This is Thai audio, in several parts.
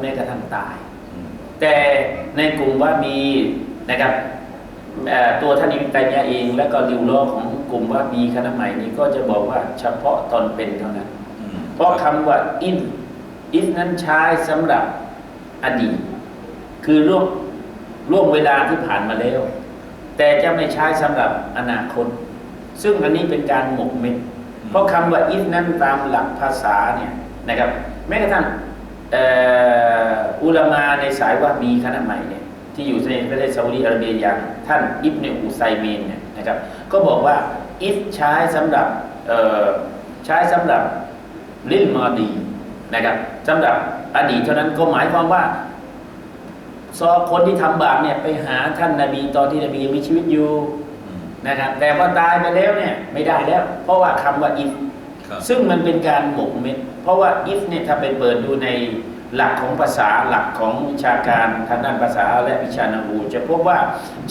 แม้กระทั่งตายอืมแต่ในกลุ่มว่ามีนะครับเอ่อตัวท่านอิมตัยยะห์เองและก็ริวล้อของกลุ่มว่ามีคณะใหม่นี้ก็จะบอกว่าเฉพาะตอนเป็นเท่านั้นอืมเพราะคำว่าอินอินนั้นใช้สำหรับอดีต คือล่วงล่วงเวลาที่ผ่านมาแล้ว แต่จะไม่ใช้สำหรับอนาคต ซึ่งอันนี้เป็นการหมกเม็ดเพราะคำว่าอิฟนั้นตามหลักภาษาเนี่ยนะครับแม้กระทั่งเอ่ออุลามาในสายว่ามีคณะใหม่เนี่ยที่อยู่ในประเทศซาอุดีอาระเบียอย่างท่านอิบเนอุไซเมนเนี่ยนะครับก็บอกว่าอิฟใช้สำหรับเอ่อใช้สำหรับลิลมาดีนะครับสำหรับอดีตเท่านั้นก็หมายความว่าซอคนที่ทำบาปเนี่ยไปหาท่านนาบีตอนที่นบียังมีชีวิตอยู่อืมนะครับแต่พอตายไปแล้วเนี่ยไม่ได้แล้ว เพราะว่าคำว่าอิฟครับซึ่งมันเป็นการหมกเม็ด เพราะว่า if เนี่ยถ้าไปเปิดดูในหลักของภาษาหลักของวิชาการทางด้านภาษาและวิชานาบูจะพบว่า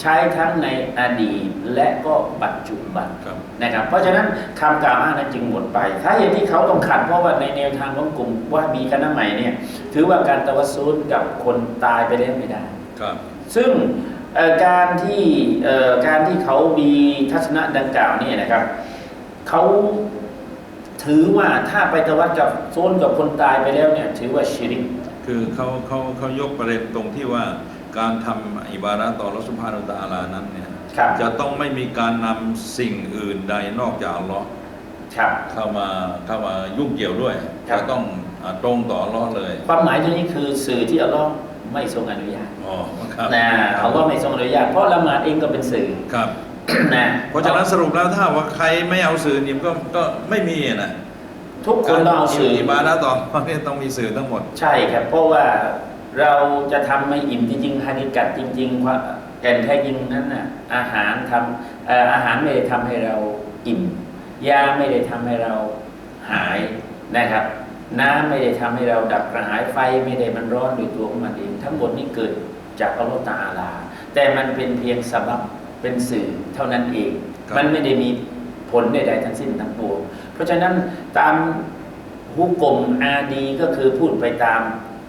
ใช้ทั้งในอดีตและก็ปัจจุบันครับนะครับ เพราะฉะนั้นคำกล่าวอ้างนั้นจึงหมดไป ถ้าเหตุที่เขาต้องขัดเพราะว่าในแนวทางของกลุ่มว่ามีคณะใหม่เนี่ยถือว่าการตะวัสซุลกับคนตายไปแล้วไม่ได้ครับซึ่งเอ่อการที่เอ่อการที่เขามีทัศนะดังกล่าวเนี่ยนะครับเขา ถือว่าถ้าไปตะวัดกับโซนกับคนตายไปแล้วเนี่ยถือว่าชิริกคือเขาเขาเขายกประเด็นตรงที่ว่าการทำอิบาระต่อรัสุภานุตะอาลานั้นเนี่ยครับจะต้องไม่มีการนำสิ่งอื่นใดนอกจากอัลลอฮ์ครับเข้ามาเข้ามายุ่งเกี่ยวด้วยครับจะต้องอ่าตรงต่ออัลลอฮ์เลย ความหมายตรงนี้คือสื่อที่อัลลอฮ์ไม่ทรงอนุญาตอ๋อครับนะอัลลอฮ์ไม่ทรงอนุญาตเพราะละหมาดเองก็เป็นสื่อครับ นะเพราะฉะนั้นสรุปแล้วถ้าว่าใครไม่เอาสื่อนี่ก็ก็ไม่มีนะทุกคนต้องเอาสื่ออิบาระต่ออัลลอฮ์เนี่ยต้องมีสื่อทั้งหมด ใช่ครับ เพราะว่าเราจะทำไม่อิ่มจริงๆฮานิกัดจริงๆว่าแก่นแท้จริงนั้นน่ะอาหารทำเอ่ออาหารไม่ได้ทำให้เราอิ่มยาไม่ได้ทำให้เราหายนะครับ น้ำไม่ได้ทำให้เราดับกระหายไฟไม่ได้มันร้อนด้วยตัวของมันเอง ทั้งหมดนี้เกิดจากอัลลอฮฺตาอาลา แต่มันเป็นเพียงสาบับ เป็นสื่อเท่านั้นเอง ครับ มันไม่ได้มีผลใดๆทั้งสิ้นทั้งปวงเพราะฉะนั้นตามฮุกกลมอาดีก็คือพูดไปตาม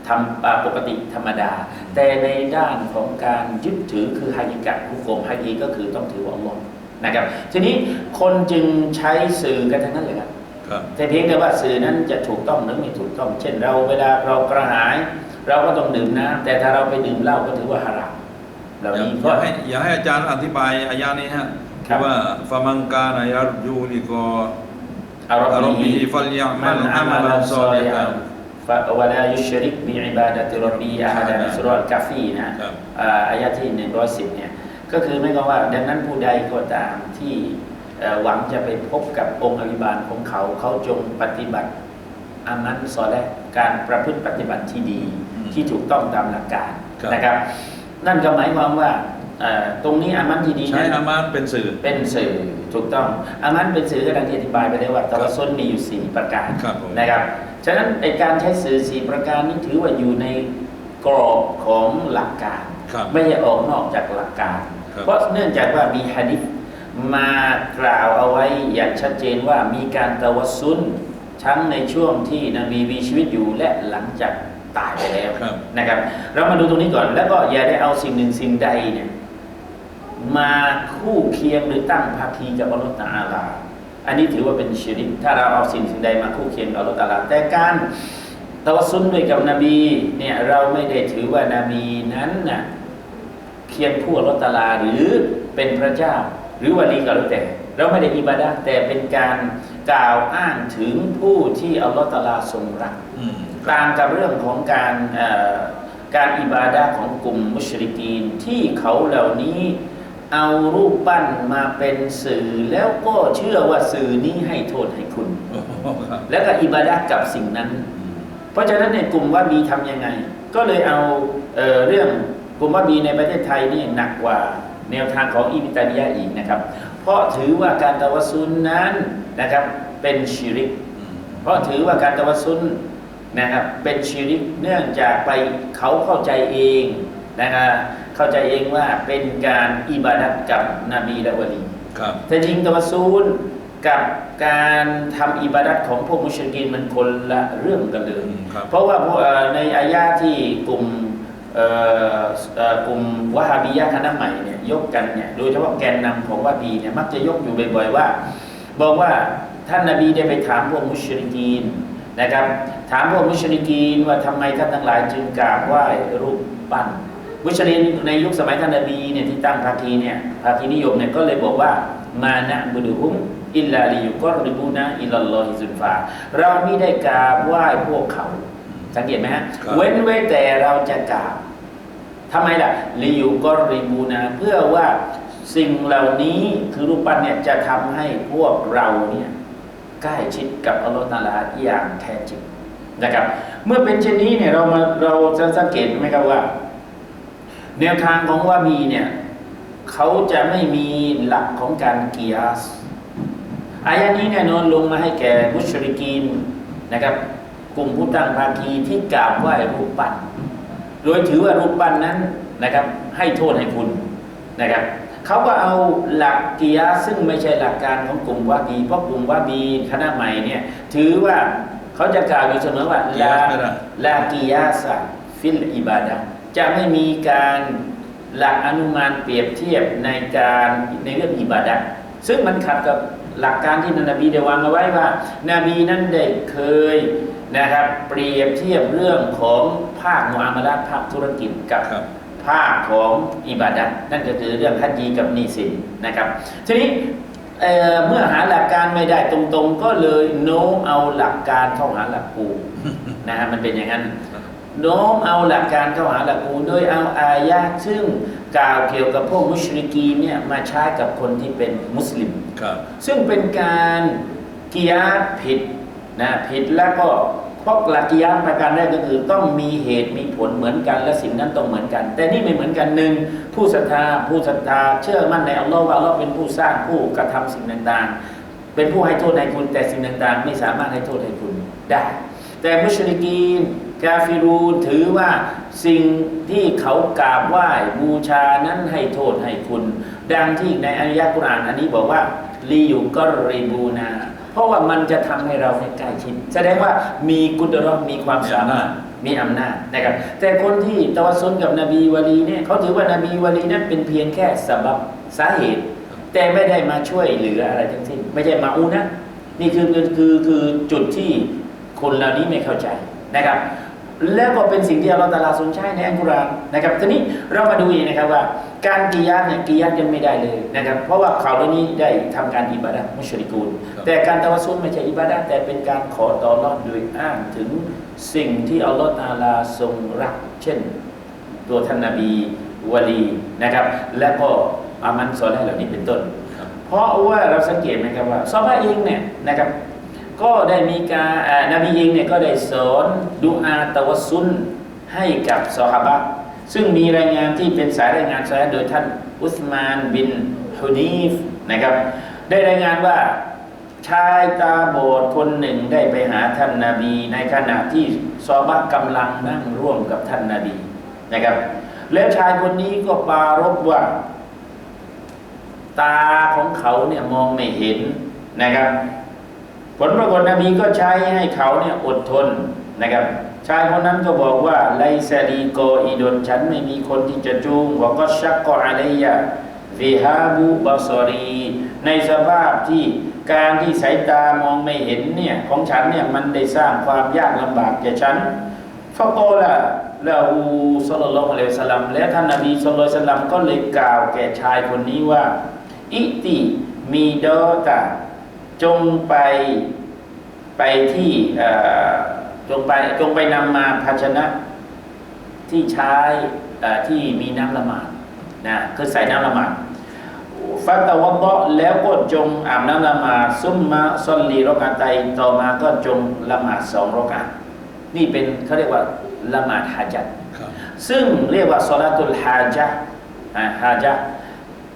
ทำอ่าปกติธรรมดา แต่ในด้านของการยึดถือคือฮายิกะฮุกกลมฮาดีก็คือต้องถือว่าอัลลอฮ์นะครับ ทีนี้คนจึงใช้สื่อกันทั้งนั้นเลยครับ ครับ แต่เพียงแต่ว่าสื่อนั้นจะถูกต้องหรือไม่ถูกต้อง เช่นเราเวลาเรากระหาย เราก็ต้องดื่มน้ำแต่ถ้าเราไปดื่มเหล้าก็ถือว่าฮาราม เหล่าอยากนี้อก็ยากให้อยากให้อาจารย์อธิบายอายานี้ฮะครับ ว่าฟามังกานายัรยูลิกอ อารอารอมบีบิฟัลยะมัมันลอาอามัมัลลันซซออลิลิฮัฮันนฟะวะลายุชริกบิอิบาดะติรบีอาฮัดะสุรอลกาฟีนะครับ อ่าอายะที่ 110 เนี่ย ก็คือไม่ก็ว่า ดังนั้นผู้ใดก็ตามที่เอ่อหวังจะไปพบกับองค์อภิบาลของเขา เขาจงปฏิบัติอามันซอและการประพฤติปฏิบัติที่ดี อืมที่ถูกต้องตามหลักการครับ นะครับ นั่นก็หมายความว่าเอ่อตรงนี้อามันที่ดีใช้นั้นอามานเป็นสื่อ เป็นสื่อถูกต้องอามันเป็นสื่อก็ดังที่อธิบายไปแล้วว่าตะวันซนมีอยู่สี่ประการครับผมนะครับฉะนั้นในการใช้สื่อสี่ประการนี้ถือว่าอยู่ในกรอบของหลักการครับไม่ได้ออกนอกจากหลักการครับเพราะเนื่องจากว่ามีฮะดิษมากล่าวเอาไว้อย่างชัดเจนว่ามีการตะวัสซุนทั้งในช่วงที่นบีมีชีวิตอยู่และหลังจาก ตายไปแล้วครับนะครับ เรามาดูตรงนี้ก่อน แล้วก็อย่าได้เอาสิ่งหนึ่งสิ่งใดเนี่ยมาคู่เคียงหรือตั้งภาคีกับอัลลอฮฺตะอาลา อันนี้ถือว่าเป็นชิริกถ้าเราเอาสิ่งสิ่งใดมาคู่เคียงกับอัลลอฮฺตะอาลา แต่การตะวัสซุนด้วยกับนบีเนี่ยเราไม่ได้ถือว่านาบีนั้นน่ะเคียงคู่อัลลอฮฺตะอาลาหรือเป็นพระเจ้า หรือวาลีก็แล้วแต่ เราไม่ได้อิบาดะห์แต่เป็นการกล่าวอ้างถึงผู้ที่อัลลอฮฺตะอาลาทรงรักอืม ต่างกับเรื่องของการเอ่อการอิบาดะห์ของกลุ่มมุชริกีนที่เขาเหล่านี้เอารูปปั้นมาเป็นสื่อแล้วก็เชื่อว่าสื่อนี้ให้โทษให้คุณโอ้โหครับแล้วก็อิบาดะห์กับสิ่งนั้นอืมเพราะฉะนั้นในกลุ่มว่ามีทำยังไง ก็เลยเอาเออเรื่องกลุ่มว่ามีในประเทศไทยนี่หนักกว่าแนวทางของอิบิตาลียะห์อีกนะครับ เพราะถือว่าการตะวัสซุนนั้นนะครับเป็นชิริกอืมเพราะถือว่าการตะวัสซุน นะครับเป็นชิริกเนื่องจากไปเขาเข้าใจเองนะครับเข้าใจเองว่าเป็นการอิบาดัตกับนบีและวะลีครับแต่จริงตะวัสซุนกับการทำอิบาดัตของพวกมุชริกีนมันคนละเรื่องกันเลยอืมครับเพราะว่าพวกเอ่อในอายาที่กลุ่มเอ่อเอ่อกลุ่มวะฮาบียะห์คณะใหม่เนี่ยยกกันเนี่ยโดยเฉพาะแกนนำของวะฮาบีเนี่ยมักจะยกอยู่บ่อยๆว่า บอกว่าท่านนาบีได้ไปถามพวกมุชริกีน นะครับ ถามพวกมุชริกีนว่าทำไมท่านทั้งหลายจึงกราบไหว้รูปปั้น มุชรินในยุคสมัยท่านนบีเนี่ยที่ตั้งภาคีเนี่ยภาคีนิยมเนี่ยก็เลยบอกว่ามานะบุดุฮุมอิลลาลิยุกอริบูนะอิลลัลลอฮิซุลฟาเราไม่ได้กราบไหว้พวกเขา สังเกตไหมฮะครับเว้นไว้แต่เราจะกราบทำไมล่ะลิยุกอริบูนะเพื่อว่าสิ่งเหล่านี้คือรูปปั้นเนี่ยจะทำให้พวกเราเนี่ย ใกล้ชิดกับอัลลอฮฺตะอาลาอย่างแท้จริงนะครับ เมื่อเป็นเช่นนี้เนี่ยเรามาเราจะสังเกตไหมครับว่า แนวทางของวาบีเนี่ยเขาจะไม่มีหลักของการกิยสอายะนี้แน่นอนลงมาให้แก่มุชริกีนนะครับ กลุ่มผู้ตั้งภาคีที่กราบไหว้รูปปั้นโดยถือว่ารูปปั้นนั้นนะครับ ให้โทษให้คุณนะครับ เขาก็เอาหลักกิยาสซึ่งไม่ใช่หลักการของกลุ่มวาบีเพราะกลุ่มวาบีคณะใหม่เนี่ยถือว่าเขาจะกล่าวอยู่เสมอว่ากิยาลาสไม่ได้ลากิยาสะฟิลอิบาดะห์จะไม่มีการหลักอนุมานเปรียบเทียบในการในเรื่องอิบาดะห์ซึ่งมันขัดกับหลักการที่นบีได้วางเอาไว้ว่านบีนั้นได้เคยนะครับ เปรียบเทียบเรื่องของภาคมุอามาลาตภาคธุรกิจกับครับ ภาคของอิบาดะห์นั่นก็คือเรื่องฮัจญีกับนีสินนะครับทีนี้เอ่อเมื่อหาหลักการไม่ได้ตรงๆ ก็เลยโน้มเอาหลักการเข้าหาหลักกูนะฮะมันเป็นอย่างนั้นโน้มเอาหลักการเข้าหาหลักกูโดยเอาอายะห์ซึ่งกล่าวเกี่ยวกับพวกมุชริกีนเนี่ยมาใช้กับคนที่เป็นมุสลิมครับซึ่งเป็นการกิยาสผิดนะผิดแล้วก็เพ ราะหลักกิยาสประการแรกก็คือต้องมีเหตุมีผลเหมือนกันและสิ่งนั้นต้องเหมือนกัน แต่นี่ไม่เหมือนกันหนึ่งผู้ศรัทธาผู้ศรัทธาเชื่อมั่นในอัลลอฮ์ว่าอัลลอฮ์เป็นผู้สร้างผู้กระทำสิ่งต่างๆ เป็นผู้ให้โทษให้คุณ แต่สิ่งต่างๆ ไม่สามารถให้โทษให้คุณได้ แต่มุชริกีนกาฟิรูนถือว่าสิ่งที่เขากราบไหว้บูชานั้นให้โทษให้คุณ ดังที่ในอายะกุรอานอันนี้บอกว่าลีอยู่ก็ริบูนา เพราะว่ามันจะทำให้เราในใกล้ชิดแสดงว่ามีกุดรอมีความสามารถมีอำนาจนะครับ แต่คนที่ตวสนกับนบีวะลีเนี่ยเขาถือว่านบีวะลีนั้นเป็นเพียงแค่สาบับสาเหตุ แต่ไม่ได้มาช่วยเหลืออะไรทั้งสิ้น ไม่ใช่มาอูนะนี่คือคือคือคือจุดที่คนเหล่านี้ไม่เข้าใจนะครับ แล้วก็เป็นสิ่งที่อัลลอฮฺตะอาลาทรงใช้ในอัลกุรอานนะครับทีนี้เรามาดูอีกนะครับว่า การกิยาสเนี่ยกิยาสยังไม่ได้เลยนะครับเพราะว่าเขาเหล่านี้ได้ทำการอิบาดะห์มุชริกูนครับแต่การตะวัสซุลไม่ใช่อิบาดะห์แต่เป็นการขอต่อรอดโดยอ้างถึงสิ่งที่อัลลอฮฺตะอาลาทรงรัก เช่น ตัวท่านนบีวะลีนะครับ และก็อามันซอลและเหล่านี้เป็นต้นครับเพราะว่าเราสังเกตไหมครับว่าซอฮาบะห์เองเนี่ยนะครับ ก็ได้มีการนบีเองเนี่ยก็ได้สอนดุอาตะวัสซุลให้กับซอฮาบะซึ่งมีรายงานที่เป็นสายรายงานสายโดยท่านอุสมานบินฮุนีฟนะครับ ได้รายงานว่าชายตาบอดคนหนึ่งได้ไปหาท่านนาบี ในขณะที่ซอฮาบะกำลังนั่งร่วมกับท่านนาบีนะครับ แล้วชายคนนี้ก็ปารบว่า ตาของเขาเนี่ยมองไม่เห็นนะครับ ผลปรากฏนบีก็ใช้ให้เขาเนี่ยอดทนนะครับชายคนนั้นก็บอกว่าไลซาลีโกอีดนฉันไม่มีคนที่จะจูงว่าก็ชักก็อะไรยะฟิฮาบูบาซอรี ในสภาพที่การที่สายตามองไม่เห็นเนี่ยของฉันเนี่ยมันได้สร้างความยากลำบากแก่ฉันฟะกละละอูสลลลอฮุอะลัยฮิวสลัมและท่านนบีสลลัลสลลัมก็เลยกล่าวแก่ชายคนนี้ว่า อิติมีดอตา จงไปไปที่เอ่อจงไปจงไปนำมาภาชนะที่ใช้เอ่อที่มีน้ำละหมาดนะคือใส่น้ำละหมาดฟัตวัดะแล้วก็จงอาบน้ำละหมาดซุมมาซอลลีรอกาไตต่อมาก็จงละหมาดสองรอกาตนี่เป็นเขาเรียกว่าละหมาดฮาจัดครับซึ่งเรียกว่าซอลาตุลฮาจาอ่าฮาจา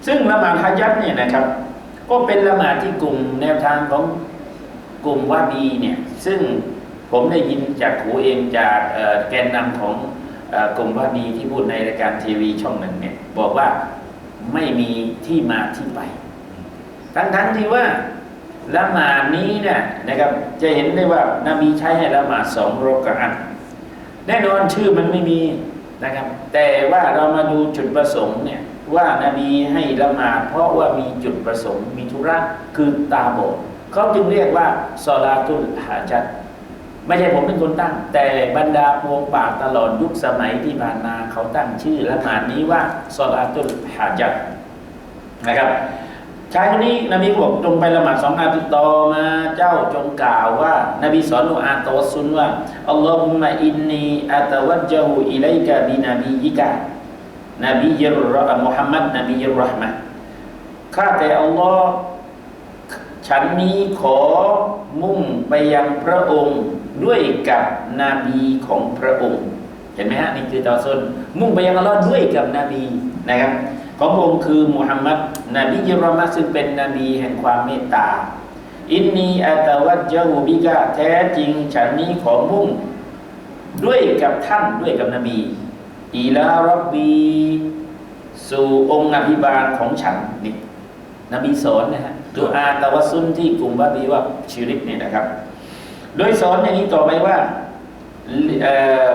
ซึ่งละหมาดฮาจัดเนี่ยนะครับ ก็เป็นละหมาดที่กลุ่มแนวทางของกลุ่มวาบีเนี่ย ซึ่งผมได้ยินจากหูเองจากแกนนำของกลุ่มวาบีที่พูดในรายการทีวีช่องหนึ่งเนี่ย บอกว่าไม่มีที่มาที่ไป ทั้งทั้งๆที่ว่าละหมาดนี้เนี่ยนะครับ จะเห็นได้ว่านบีใช้ให้ละหมาดสองรกอันแน่นอนชื่อมันไม่มีนะครับ แต่ว่าเรามาดูจุดประสงค์เนี่ย ว่านาบีให้ละหมาดเพราะว่ามีจุดประสงค์ มีธุระคือตาบอดเขาจึงเรียกว่าซอลาตุลฮาจัดไม่ใช่ผมเป็นคนตั้ง แต่บรรดาพวงปากตลอดยุคสมัยที่ผ่านมาเขาตั้งชื่อละหมาดนี้ว่าซอลาตุลฮาจัดนะครับชายคนนี้นบีบอกจงไปละหมาดสองอาทิตย์ต่อมาเจ้าจงกล่าวว่า นบีสอนออาตวสซุนว่าอัลลอฮุมะอินนีอัตวัจจูอิลัยกะบินาบียิกะ นบียรมุฮัมมัดนบียรห์มะข้าแต่อัลลอฮ์ฉันนี้ขอมุ่งไปยังพระองค์ด้วยกับนบีของพระองค์ เห็นไหมฮะนี่คือตอซนมุ่งไปยังอัลลอฮ์ด้วยกับนบีนะครับของพระองค์คือมุฮัมมัดนบียรอมะซึ่งเป็นนบีแห่งความเมตตาอินนีอัตวัจจฮูบิกะแท้จริง ฉันนี้ขอมุ่ง ด้วยกับท่านด้วยกับนบี อีลารับบีสู่องค์อภิบาลของฉันนี่นบีสอนนะฮะดูอาตะวัสุนที่กลุ่มบาบีว่าชิริกเนี่ยนะครับ โดยสอนอย่างนี้ต่อไปว่าเอ่อ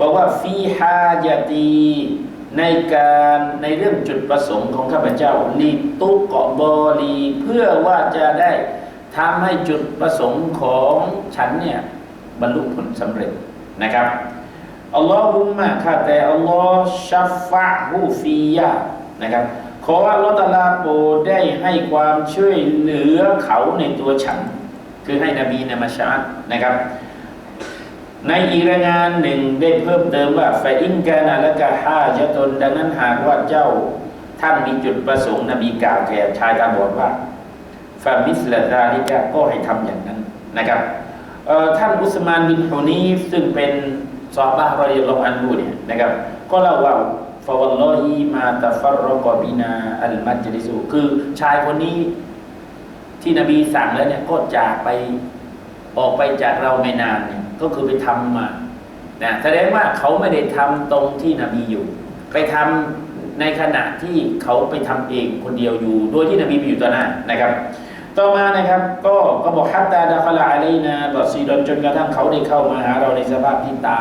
บอกว่าฟีฮายาตีในการในเรื่องจุดประสงค์ของข้าพเจ้าลีตุกเกาะบอลีเพื่อว่าจะได้ทำให้จุดประสงค์ของฉันเนี่ยบรรลุผลสำเร็จนะครับ อัลลอฮุมะข้าแต่อัลลอฮ์ชัฟฟะฮูฟียะนะครับขออัลลอฮ์ตะอาลาโปรดได้ให้ความช่วยเหลือเขาในตัวฉัน คือให้นบีนมาชาร์นะครับ ในอีกรายงานหนึ่งได้เพิ่มเติมว่าฟอินกานาละกะฮาจะตนดังนั้นหากว่าเจ้าท่านมีจุดประสงค์นบีกล่าวแก่ชายตาบอดว่าฟามิสละดาลิกะก็ให้ทำอย่างนั้นนะครับท่านอุสมานบินฮุนีซึ่งเป็น ซอฮาบะห์รอยัลอฮุอันฮุเนี่ยนะครับ ก็เล่าว่าฟาวัลลอฮีมาตะฟัรกอบินาอัลมัจลิสุคือชายคนนี้ ที่นบีสั่งแล้วเนี่ยก็จากไปออกไปจากเราไม่นานเนี่ยก็คือไปทำมานะแสดงว่าเขาไม่ได้ทำตรงที่นบีอยู่ ไปทำในขณะที่เขาไปทำเองคนเดียวอยู่ โดยที่นบีไปอยู่ต่อหน้านะครับ ต่อมานะครับก็ก็บอกฮัตตาดะคลาอะลัยนาบอซีดอนจนกระทั่งเขาได้เข้ามาหาเราในสภาพที่ตา